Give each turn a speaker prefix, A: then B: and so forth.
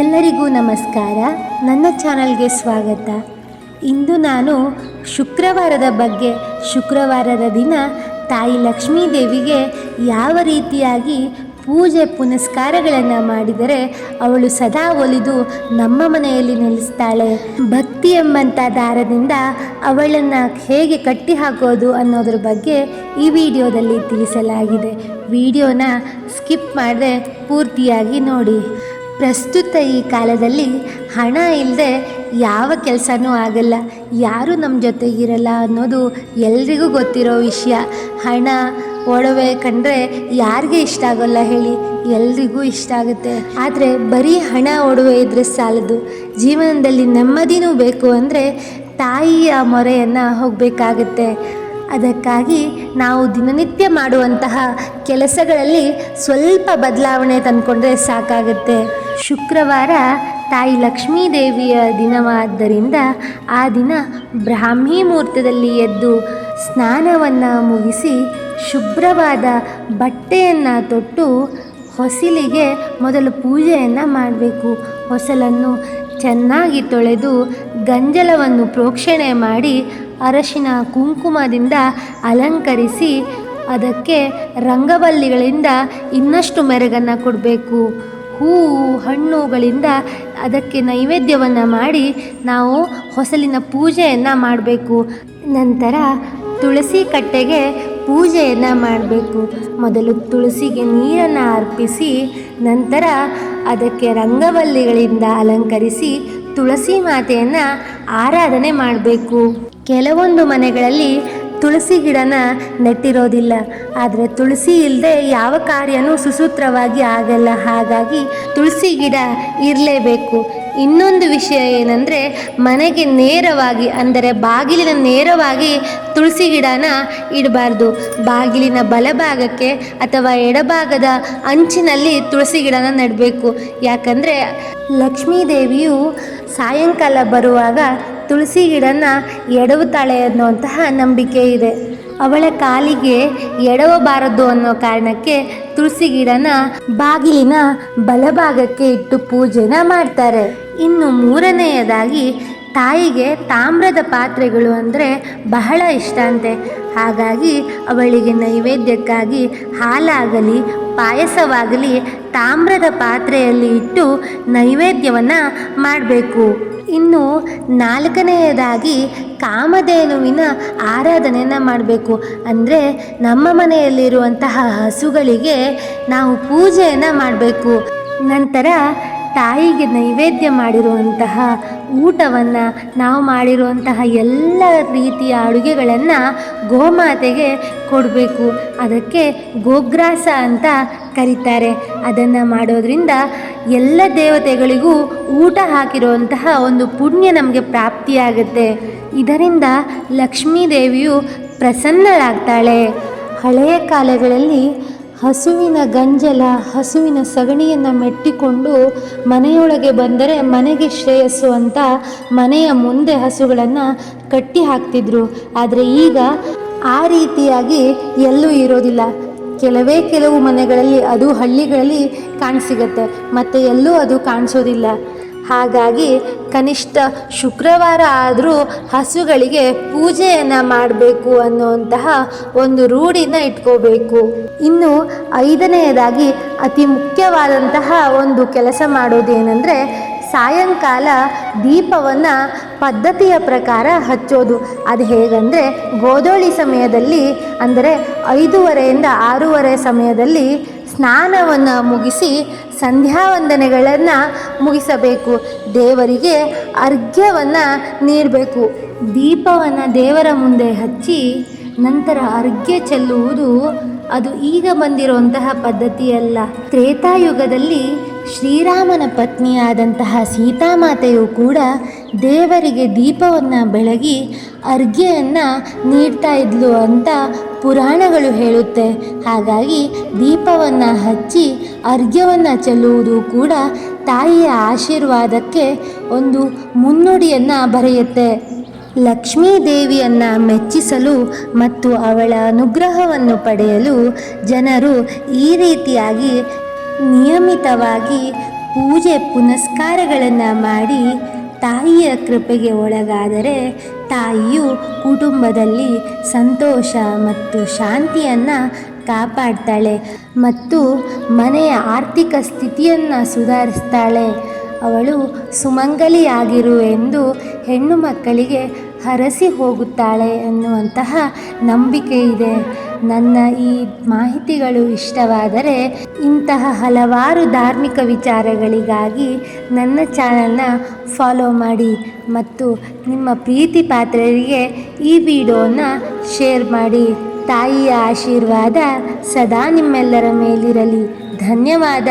A: ಎಲ್ಲರಿಗೂ ನಮಸ್ಕಾರ. ನನ್ನ ಚಾನಲ್ಗೆ ಸ್ವಾಗತ. ಇಂದು ನಾನು ಶುಕ್ರವಾರದ ಬಗ್ಗೆ, ಶುಕ್ರವಾರದ ದಿನ ತಾಯಿ ಲಕ್ಷ್ಮೀ ದೇವಿಗೆ ಯಾವ ರೀತಿಯಾಗಿ ಪೂಜೆ ಪುನಸ್ಕಾರಗಳನ್ನು ಮಾಡಿದರೆ ಅವಳು ಸದಾ ಒಲಿದು ನಮ್ಮ ಮನೆಯಲ್ಲಿ ನೆಲೆಸ್ತಾಳೆ. ಭಕ್ತಿ ಎಂಬಂಥ ದಾರದಿಂದ ಅವಳನ್ನು ಹೇಗೆ ಕಟ್ಟಿ ಹಾಕೋದು ಅನ್ನೋದ್ರ ಬಗ್ಗೆ ಈ ವಿಡಿಯೋದಲ್ಲಿ ತಿಳಿಸಲಾಗಿದೆ. ವಿಡಿಯೋನ ಸ್ಕಿಪ್ ಮಾಡದೆ ಪೂರ್ತಿಯಾಗಿ ನೋಡಿ. ಪ್ರಸ್ತುತ ಈ ಕಾಲದಲ್ಲಿ ಹಣ ಇಲ್ಲದೆ ಯಾವ ಕೆಲಸನೂ ಆಗಲ್ಲ. ಯಾರೂ ನಮ್ಮ ಜೊತೆಗಿರಲ್ಲ ಅನ್ನೋದು ಎಲ್ರಿಗೂ ಗೊತ್ತಿರೋ ವಿಷಯ. ಹಣ, ಒಡವೆ ಕಂಡ್ರೆ ಯಾರಿಗೆ ಇಷ್ಟ ಆಗೋಲ್ಲ ಹೇಳಿ? ಎಲ್ರಿಗೂ ಇಷ್ಟ ಆಗುತ್ತೆ. ಆದರೆ ಬರೀ ಹಣ, ಒಡವೆ ಇದ್ರೆ ಸಾಲದು. ಜೀವನದಲ್ಲಿ ನೆಮ್ಮದಿನೂ ಬೇಕು ಅಂದರೆ ತಾಯಿಯ ಮೊರೆಯನ್ನು ಹೋಗಬೇಕಾಗತ್ತೆ. ಅದಕ್ಕಾಗಿ ನಾವು ದಿನನಿತ್ಯ ಮಾಡುವಂತಹ ಕೆಲಸಗಳಲ್ಲಿ ಸ್ವಲ್ಪ ಬದಲಾವಣೆ ತಂದುಕೊಂಡ್ರೆ ಸಾಕಾಗುತ್ತೆ. ಶುಕ್ರವಾರ ತಾಯಿ ಲಕ್ಷ್ಮೀ ದೇವಿಯ ದಿನವಾದ್ದರಿಂದ ಆ ದಿನ ಬ್ರಾಹ್ಮಿ ಮುಹೂರ್ತದಲ್ಲಿ ಎದ್ದು ಸ್ನಾನವನ್ನು ಮುಗಿಸಿ ಶುಭ್ರವಾದ ಬಟ್ಟೆಯನ್ನು ತೊಟ್ಟು ಹೊಸಲಿಗೆ ಮೊದಲು ಪೂಜೆಯನ್ನು ಮಾಡಬೇಕು. ಹೊಸಲನ್ನು ಚೆನ್ನಾಗಿ ತೊಳೆದು ಗಂಜಲವನ್ನು ಪ್ರೋಕ್ಷಣೆ ಮಾಡಿ ಅರಶಿನ ಕುಂಕುಮದಿಂದ ಅಲಂಕರಿಸಿ ಅದಕ್ಕೆ ರಂಗವಲ್ಲಿಗಳಿಂದ ಇನ್ನಷ್ಟು ಮೆರಗನ್ನು ಕೊಡಬೇಕು. ಹೂವು, ಹಣ್ಣುಗಳಿಂದ ಅದಕ್ಕೆ ನೈವೇದ್ಯವನ್ನು ಮಾಡಿ ನಾವು ಹೊಸಲಿನ ಪೂಜೆಯನ್ನು ಮಾಡಬೇಕು. ನಂತರ ತುಳಸಿ ಕಟ್ಟೆಗೆ ಪೂಜೆಯನ್ನು ಮಾಡಬೇಕು. ಮೊದಲು ತುಳಸಿಗೆ ನೀರನ್ನು ಅರ್ಪಿಸಿ ನಂತರ ಅದಕ್ಕೆ ರಂಗವಲ್ಲಿಗಳಿಂದ ಅಲಂಕರಿಸಿ ತುಳಸಿ ಮಾತೆಯನ್ನು ಆರಾಧನೆ ಮಾಡಬೇಕು. ಕೆಲವೊಂದು ಮನೆಗಳಲ್ಲಿ ತುಳಸಿ ಗಿಡನ ನೆಟ್ಟಿರೋದಿಲ್ಲ. ಆದರೆ ತುಳಸಿ ಇಲ್ಲದೆ ಯಾವ ಕಾರ್ಯನೂ ಸುಸೂತ್ರವಾಗಿ ಆಗಲ್ಲ. ಹಾಗಾಗಿ ತುಳಸಿ ಗಿಡ ಇರಲೇಬೇಕು. ಇನ್ನೊಂದು ವಿಷಯ ಏನಂದರೆ, ಮನೆಗೆ ನೇರವಾಗಿ, ಅಂದರೆ ಬಾಗಿಲಿನ ನೇರವಾಗಿ ತುಳಸಿ ಗಿಡನ ಇಡಬಾರ್ದು. ಬಾಗಿಲಿನ ಬಲಭಾಗಕ್ಕೆ ಅಥವಾ ಎಡಭಾಗದ ಅಂಚಿನಲ್ಲಿ ತುಳಸಿ ಗಿಡನ ನೆಡಬೇಕು. ಯಾಕಂದರೆ ಲಕ್ಷ್ಮೀ ದೇವಿಯು ಸಾಯಂಕಾಲ ಬರುವಾಗ ತುಳಸಿ ಗಿಡನ ಎಡವುತ್ತಾಳೆ ಅನ್ನುವಂತಹ ನಂಬಿಕೆ ಇದೆ. ಅವಳ ಕಾಲಿಗೆ ಎಡವಬಾರದು ಅನ್ನೋ ಕಾರಣಕ್ಕೆ ತುಳಸಿ ಗಿಡನ ಬಾಗಿಲಿನ ಬಲಭಾಗಕ್ಕೆ ಇಟ್ಟು ಪೂಜೆನ ಮಾಡ್ತಾರೆ. ಇನ್ನು ಮೂರನೆಯದಾಗಿ ತಾಯಿಗೆ ತಾಮ್ರದ ಪಾತ್ರೆಗಳು ಅಂದರೆ ಬಹಳ ಇಷ್ಟ ಅಂತೆ. ಹಾಗಾಗಿ ಅವಳಿಗೆ ನೈವೇದ್ಯಕ್ಕಾಗಿ ಹಾಲಾಗಲಿ, ಪಾಯಸವಾಗಲಿ ತಾಮ್ರದ ಪಾತ್ರೆಯಲ್ಲಿ ಇಟ್ಟು ನೈವೇದ್ಯವನ್ನು ಮಾಡಬೇಕು. ಇನ್ನು ನಾಲ್ಕನೆಯದಾಗಿ ಕಾಮಧೇನುವಿನ ಆರಾಧನೆಯನ್ನು ಮಾಡಬೇಕು. ಅಂದರೆ ನಮ್ಮ ಮನೆಯಲ್ಲಿರುವಂತಹ ಹಸುಗಳಿಗೆ ನಾವು ಪೂಜೆಯನ್ನು ಮಾಡಬೇಕು. ನಂತರ ತಾಯಿಗೆ ನೈವೇದ್ಯ ಮಾಡಿರುವಂತಹ ಊಟವನ್ನು ನಾವು ಮಾಡಿರುವಂತಹ ಎಲ್ಲ ರೀತಿಯ ಅಡುಗೆಗಳನ್ನು ಗೋಮಾತೆಗೆ ಕೊಡಬೇಕು. ಅದಕ್ಕೆ ಗೋಗ್ರಾಸ ಅಂತ ಕರೀತಾರೆ. ಅದನ್ನು ಮಾಡೋದ್ರಿಂದ ಎಲ್ಲ ದೇವತೆಗಳಿಗೂ ಊಟ ಹಾಕಿರುವಂತಹ ಒಂದು ಪುಣ್ಯ ನಮಗೆ ಪ್ರಾಪ್ತಿಯಾಗುತ್ತೆ. ಇದರಿಂದ ಲಕ್ಷ್ಮೀ ದೇವಿಯು ಪ್ರಸನ್ನಳಾಗ್ತಾಳೆ. ಹಳೆಯ ಕಾಲಗಳಲ್ಲಿ ಹಸುವಿನ ಗಂಜಲ, ಹಸುವಿನ ಸಗಣಿಯನ್ನು ಮೆಟ್ಟಿಕೊಂಡು ಮನೆಯೊಳಗೆ ಬಂದರೆ ಮನೆಗೆ ಶ್ರೇಯಸ್ಸು ಅಂತ ಮನೆಯ ಮುಂದೆ ಹಸುಗಳನ್ನು ಕಟ್ಟಿ ಹಾಕ್ತಿದ್ರು. ಆದರೆ ಈಗ ಆ ರೀತಿಯಾಗಿ ಎಲ್ಲೂ ಇರೋದಿಲ್ಲ. ಕೆಲವೇ ಕೆಲವು ಮನೆಗಳಲ್ಲಿ ಅದು ಹಳ್ಳಿಗಳಲ್ಲಿ ಕಾಣಸಿಗತ್ತೆ ಮತ್ತು ಎಲ್ಲೂ ಅದು ಕಾಣಿಸೋದಿಲ್ಲ. ಹಾಗಾಗಿ ಕನಿಷ್ಠ ಶುಕ್ರವಾರ ಆದರೂ ಹಸುಗಳಿಗೆ ಪೂಜೆಯನ್ನು ಮಾಡಬೇಕು ಅನ್ನುವಂತಹ ಒಂದು ರೂಢಿನ ಇಟ್ಕೋಬೇಕು. ಇನ್ನು ಐದನೆಯದಾಗಿ ಅತಿ ಮುಖ್ಯವಾದಂತಹ ಒಂದು ಕೆಲಸ ಮಾಡೋದೇನೆಂದರೆ ಸಾಯಂಕಾಲ ದೀಪವನ್ನು ಪದ್ಧತಿಯ ಪ್ರಕಾರ ಹಚ್ಚೋದು. ಅದು ಹೇಗಂದರೆ ಗೋಧೋಳಿ ಸಮಯದಲ್ಲಿ, ಅಂದರೆ ಐದೂವರೆಯಿಂದ ಆರೂವರೆ ಸಮಯದಲ್ಲಿ ಸ್ನಾನವನ್ನು ಮುಗಿಸಿ ಸಂಧ್ಯಾ ವಂದನೆಗಳನ್ನು ಮುಗಿಸಬೇಕು. ದೇವರಿಗೆ ಅರ್ಘ್ಯವನ್ನು ನೀಡಬೇಕು. ದೀಪವನ್ನು ದೇವರ ಮುಂದೆ ಹಚ್ಚಿ ನಂತರ ಅರ್ಘ್ಯ ಚೆಲ್ಲುವುದು ಅದು ಈಗ ಬಂದಿರುವಂತಹ ಪದ್ಧತಿಯಲ್ಲ. ತ್ರೇತಾಯುಗದಲ್ಲಿ ಶ್ರೀರಾಮನ ಪತ್ನಿಯಾದಂತಹ ಸೀತಾಮಾತೆಯು ಕೂಡ ದೇವರಿಗೆ ದೀಪವನ್ನು ಬೆಳಗಿ ಅರ್ಘ್ಯವನ್ನು ನೀಡ್ತಾ ಇದ್ಲು ಅಂತ ಪುರಾಣಗಳು ಹೇಳುತ್ತೆ. ಹಾಗಾಗಿ ದೀಪವನ್ನು ಹಚ್ಚಿ ಅರ್ಘ್ಯವನ್ನು ಚೆಲ್ಲುವುದು ಕೂಡ ತಾಯಿಯ ಆಶೀರ್ವಾದಕ್ಕೆ ಒಂದು ಮುನ್ನುಡಿಯನ್ನು ಬರೆಯುತ್ತೆ. ಲಕ್ಷ್ಮೀ ದೇವಿಯನ್ನು ಮೆಚ್ಚಿಸಲು ಮತ್ತು ಅವಳ ಅನುಗ್ರಹವನ್ನು ಪಡೆಯಲು ಜನರು ಈ ರೀತಿಯಾಗಿ ನಿಯಮಿತವಾಗಿ ಪೂಜೆ ಪುನಸ್ಕಾರಗಳನ್ನು ಮಾಡಿ ತಾಯಿಯ ಕೃಪೆಗೆ ಒಳಗಾದರೆ ತಾಯಿಯು ಕುಟುಂಬದಲ್ಲಿ ಸಂತೋಷ ಮತ್ತು ಶಾಂತಿಯನ್ನು ಕಾಪಾಡ್ತಾಳೆ ಮತ್ತು ಮನೆಯ ಆರ್ಥಿಕ ಸ್ಥಿತಿಯನ್ನು ಸುಧಾರಿಸ್ತಾಳೆ. ಅವಳು ಸುಮಂಗಲಿಯಾಗಿರು ಎಂದು ಹೆಣ್ಣು ಮಕ್ಕಳಿಗೆ ಹರಸಿ ಹೋಗುತ್ತಾಳೆ ಎನ್ನುವಂತಹ ನಂಬಿಕೆ ಇದೆ. ನನ್ನ ಈ ಮಾಹಿತಿಗಳು ಇಷ್ಟವಾದರೆ ಇಂತಹ ಹಲವಾರು ಧಾರ್ಮಿಕ ವಿಚಾರಗಳಿಗಾಗಿ ನನ್ನ ಚಾನಲ್ನ ಫಾಲೋ ಮಾಡಿ ಮತ್ತು ನಿಮ್ಮ ಪ್ರೀತಿ ಪಾತ್ರರಿಗೆ ಈ ವಿಡಿಯೋನ ಶೇರ್ ಮಾಡಿ. ತಾಯಿಯ ಆಶೀರ್ವಾದ ಸದಾ ನಿಮ್ಮೆಲ್ಲರ ಮೇಲಿರಲಿ. ಧನ್ಯವಾದ.